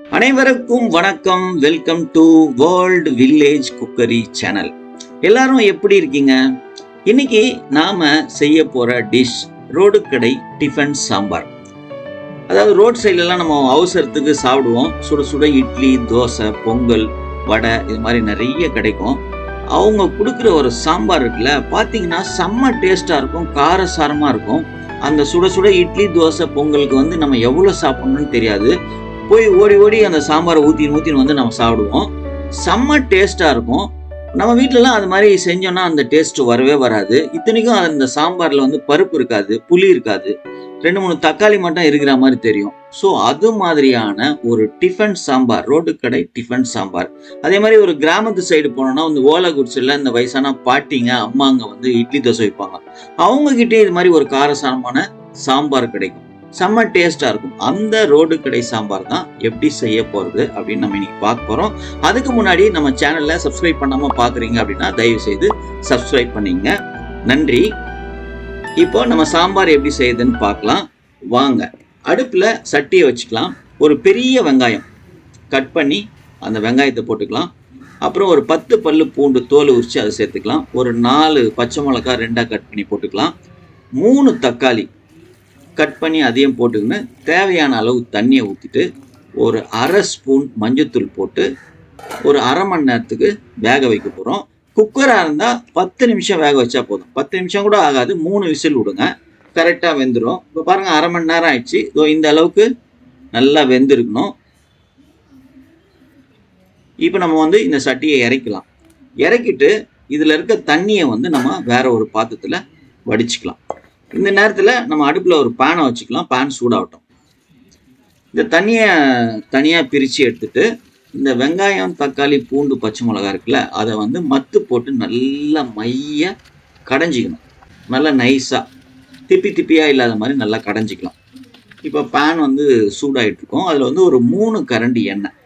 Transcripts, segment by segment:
அனைவருக்கும் வணக்கம். Welcome to world village cookery channel எல்லாரும் எப்படி இருக்கீங்க? இன்னைக்கு நாம செய்ய போற டிஷ் ரோடு கடை டிஃபன் சாம்பார். அதாவது ரோட் சைட்லலாம் நம்ம அவசரத்துக்கு சாப்பிடுவோம். சுட சுட இட்லி தோசை பொங்கல் வடை இது மாதிரி நிறைய கிடைக்கும். அவங்க கொடுக்குற ஒரு சாம்பார் இருக்குல்ல பார்த்தீங்கன்னா செம்ம டேஸ்ட்டாக இருக்கும் காரசாரமாக இருக்கும். அந்த சுட சுட இட்லி தோசை பொங்கலுக்கு வந்து நம்ம எவ்வளோ சாப்பிடணும்னு தெரியாது. போய் ஓடி ஓடி அந்த சாம்பாரை ஊற்றி ஊற்றின்னு வந்து நம்ம சாப்பிடுவோம். செம்ம டேஸ்ட்டாக இருக்கும். நம்ம வீட்டிலலாம் அது மாதிரி செஞ்சோம்னா அந்த டேஸ்ட் வரவே வராது. இத்தனைக்கும் அந்த சாம்பாரில் வந்து பருப்பு இருக்காது புளி இருக்காது. ரெண்டு மூணு தக்காளி மட்டும் இருக்கிற மாதிரி தெரியும். ஸோ அது மாதிரியான ஒரு டிஃபன் சாம்பார் ரோட்டு கடை டிஃபன் சாம்பார். அதே மாதிரி ஒரு கிராமத்து சைடு போனோம்னா வந்து ஓலை குடிச்சில் இந்த வயசான பாட்டிங்க அம்மாங்க வந்து இட்லி தோசை வைப்பாங்க. அவங்ககிட்டே இது மாதிரி ஒரு காரசாரமான சாம்பார் கிடைக்கும். செம்ம டேஸ்ட்டாக இருக்கும். அந்த ரோடு கடை சாம்பார் தான் எப்படி செய்ய போகிறது அப்படின்னு நம்ம இன்னைக்கு பார்க்க போகிறோம் அதுக்கு முன்னாடி நம்ம சேனலில் சப்ஸ்கிரைப் பண்ணாமல் பார்க்குறீங்க அப்படின்னா தயவு செய்து சப்ஸ்கிரைப் பண்ணிங்க. நன்றி. இப்போ நம்ம சாம்பார் எப்படி செய்யுதுன்னு பார்க்கலாம். வாங்க. அடுப்பில் சட்டியை வச்சுக்கலாம். ஒரு பெரிய வெங்காயம் கட் பண்ணி அந்த வெங்காயத்தை போட்டுக்கலாம். அப்புறம் ஒரு பத்து பல்லு பூண்டு தோல் உரிச்சு அதை சேர்த்துக்கலாம். ஒரு நாலு பச்சை மிளகாய் ரெண்டாக கட் பண்ணி போட்டுக்கலாம். மூணு தக்காளி கட் பண்ணி அதையும் போட்டுக்கின்னு தேவையான அளவு தண்ணியை ஊற்றிட்டு ஒரு அரை ஸ்பூன் மஞ்சத்தூள் போட்டு ஒரு அரை மணி நேரத்துக்கு வேக வைக்க போகிறோம் குக்கராக இருந்தால் பத்து நிமிஷம் வேக வச்சா போதும். பத்து நிமிஷம் கூட ஆகாது. மூணு விசில் விடுங்க. கரெக்டாக வெந்துடும் இப்போ பாருங்கள் அரை மணி நேரம் ஆயிடுச்சு. இதோ இந்த அளவுக்கு நல்லா வெந்திருக்கணும். இப்போ நம்ம வந்து இந்த சட்டியை இறக்கலாம் இறக்கிட்டு இதில் இருக்க தண்ணியை வந்து நம்ம வேற ஒரு பாத்திரத்தில் வடிச்சுக்கலாம். இந்த நேரத்தில் நம்ம அடுப்பில் ஒரு பேனை வச்சுக்கலாம். பேன் சூடாகட்டும். இந்த தண்ணியை தனியாக பிரித்து எடுத்துட்டு இந்த வெங்காயம் தக்காளி பூண்டு பச்சை மிளகா இருக்குல்ல அதை வந்து மத்து போட்டு நல்லா மைய கடைஞ்சிக்கணும். நல்லா நைஸாக திப்பி திப்பியாக இல்லாத மாதிரி நல்லா கடைஞ்சிக்கலாம். இப்போ பேன் வந்து சூடாகிட்ருக்கோம் அதில் வந்து ஒரு மூணு கரண்டி எண்ணெய்.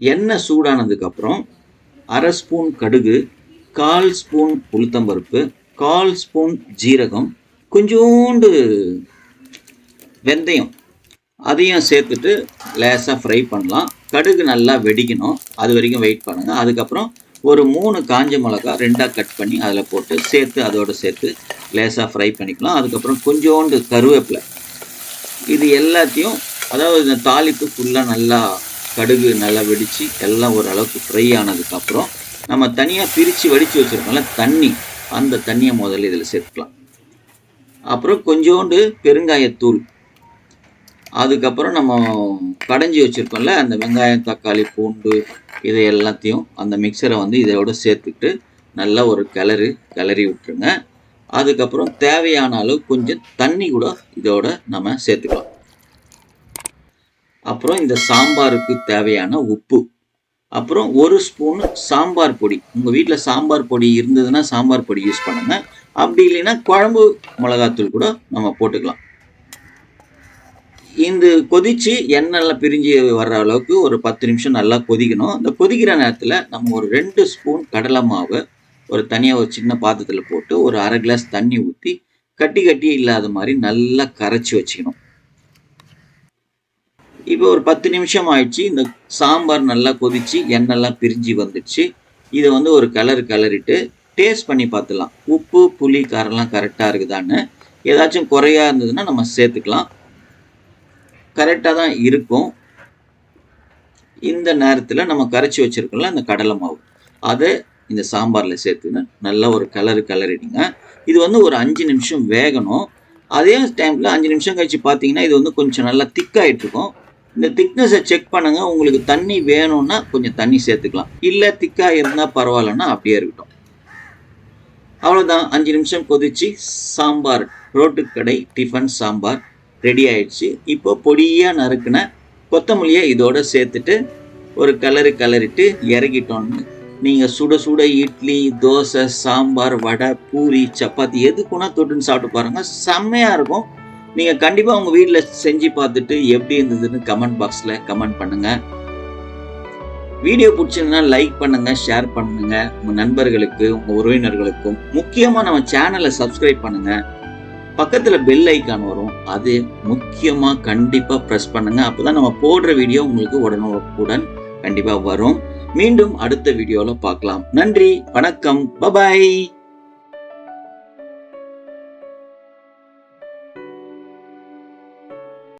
எண்ணெய் சூடானதுக்கப்புறம் அரை ஸ்பூன் கடுகு கால் ஸ்பூன் உளுத்தம்பருப்பு கால் ஸ்பூன் ஜீரகம் கொஞ்சோண்டு வெந்தயம் அதையும் சேர்த்துட்டு லேசாக ஃப்ரை பண்ணலாம். கடுகு நல்லா வெடிக்கணும். அது வரைக்கும் வெயிட் பண்ணுங்கள் அதுக்கப்புறம் ஒரு மூணு காஞ்ச மிளகா ரெண்டாக கட் பண்ணி அதில் போட்டு சேர்த்து அதோடு சேர்த்து லேசாக ஃப்ரை பண்ணிக்கலாம். அதுக்கப்புறம் கொஞ்சோண்டு கருவேப்பிலை. இது எல்லாத்தையும் அதாவது இந்த தாளிப்பு ஃபுல்லாக நல்லா கடுகு நல்லா வெடித்து எல்லாம் ஓரளவுக்கு ஃப்ரை ஆனதுக்கப்புறம் நம்ம தனியாக பிரித்து வடித்து வச்சுருக்கோம்ல தண்ணி. அந்த தண்ணியை முதல்ல இதில் சேர்த்துக்கலாம். அப்புறம் கொஞ்சோண்டு பெருங்காயத்தூள். அதுக்கப்புறம் நம்ம கடைஞ்சி வச்சுருக்கோம்ல அந்த வெங்காயம் தக்காளி பூண்டு இதை எல்லாத்தையும் அந்த மிக்சரை வந்து இதோட சேர்த்துக்கிட்டு நல்லா ஒரு கிளறு கிளறி விட்டுருங்க. அதுக்கப்புறம் தேவையான அளவு கொஞ்சம் தண்ணி கூட இதோட நம்ம சேர்த்துக்கலாம். அப்புறம் இந்த சாம்பாருக்கு தேவையான உப்பு. அப்புறம் ஒரு ஸ்பூன் சாம்பார் பொடி. உங்கள் வீட்டில் சாம்பார் பொடி இருந்ததுன்னா சாம்பார் பொடி யூஸ் பண்ணுங்கள் அப்படி இல்லைன்னா குழம்பு மிளகாத்தூள் கூட நம்ம போட்டுக்கலாம். இந்த கொதித்து எண்ணெய்லாம் பிரிஞ்சு வர்ற அளவுக்கு ஒரு பத்து நிமிஷம் நல்லா கொதிக்கணும். இந்த கொதிக்கிற நேரத்தில் நம்ம ஒரு ரெண்டு ஸ்பூன் கடலை மாவு ஒரு தனியாக ஒரு சின்ன பாத்திரத்தில் போட்டு ஒரு அரை கிளாஸ் தண்ணி ஊற்றி கட்டி கட்டி இல்லாத மாதிரி நல்லா கரைச்சி வச்சுக்கணும். இப்போ ஒரு பத்து நிமிஷம் ஆயிடுச்சு. இந்த சாம்பார் நல்லா கொதிச்சு எண்ணெய்லாம் பிரிஞ்சு வந்துடுச்சு. இதை வந்து ஒரு கலர் கலரிட்டு டேஸ்ட் பண்ணி பார்த்துலாம். உப்பு புளி காரெல்லாம் கரெக்டாக இருக்குதான்னு ஏதாச்சும் குறையாக இருந்ததுன்னா நம்ம சேர்த்துக்கலாம். கரெக்டாக தான் இருக்கும். இந்த நேரத்தில் நம்ம கரைச்சி வச்சுருக்கோம்ல அந்த கடலை மாவு. அதை இந்த சாம்பாரில் சேர்த்துன்னு நல்லா ஒரு கலரு கலரிடுங்க இது வந்து ஒரு அஞ்சு நிமிஷம் வேகணும். அதே டைமில் அஞ்சு நிமிஷம் கழித்து பார்த்தீங்கன்னா இது வந்து கொஞ்சம் நல்லா திக்காகிட்டுருக்கும் இந்த திக்னஸை செக் பண்ணுங்கள் உங்களுக்கு தண்ணி வேணும்னா கொஞ்சம் தண்ணி சேர்த்துக்கலாம். இல்லை திக்காக இருந்தால் பரவாயில்லன்னா அப்படியே இருக்கட்டும். அவ்வளோதான் அஞ்சு நிமிஷம் கொதிச்சு சாம்பார் ரோட்டுக்கடை டிஃபன் சாம்பார் ரெடி ஆயிடுச்சு. இப்போ பொடியாக நறுக்கின கொத்தமல்லியை இதோட சேர்த்துட்டு ஒரு கலரு கலரிட்டு இறக்கிட்டோன்னு நீங்கள் சுட சுட இட்லி தோசை சாம்பார் வடை பூரி சப்பாத்தி எதுக்குன்னா தொட்டுன்னு சாப்பிட்டு பாருங்கள் செம்மையாக இருக்கும். நீங்கள் கண்டிப்பாக உங்கள் வீட்டில் செஞ்சு பார்த்துட்டு எப்படி இருந்ததுன்னு கமெண்ட் பாக்ஸில் கமெண்ட் பண்ணுங்கள் வீடியோ பிடிச்சிருந்தா லைக் பண்ணுங்க ஷேர் பண்ணுங்க. உங்க நண்பர்களுக்கு உங்க உறவினர்களுக்கும். முக்கியமா நம்ம சேனலை சப்ஸ்கிரைப் பண்ணுங்க. பக்கத்துல பெல் ஐக்கான் வரும். அது முக்கியமா கண்டிப்பா ப்ரெஸ் பண்ணுங்க. அப்பதான் நம்ம போடுற வீடியோ உங்களுக்கு உடனுக்குடன் கண்டிப்பா வரும். மீண்டும் அடுத்த வீடியோல பார்க்கலாம். நன்றி வணக்கம். பபாய்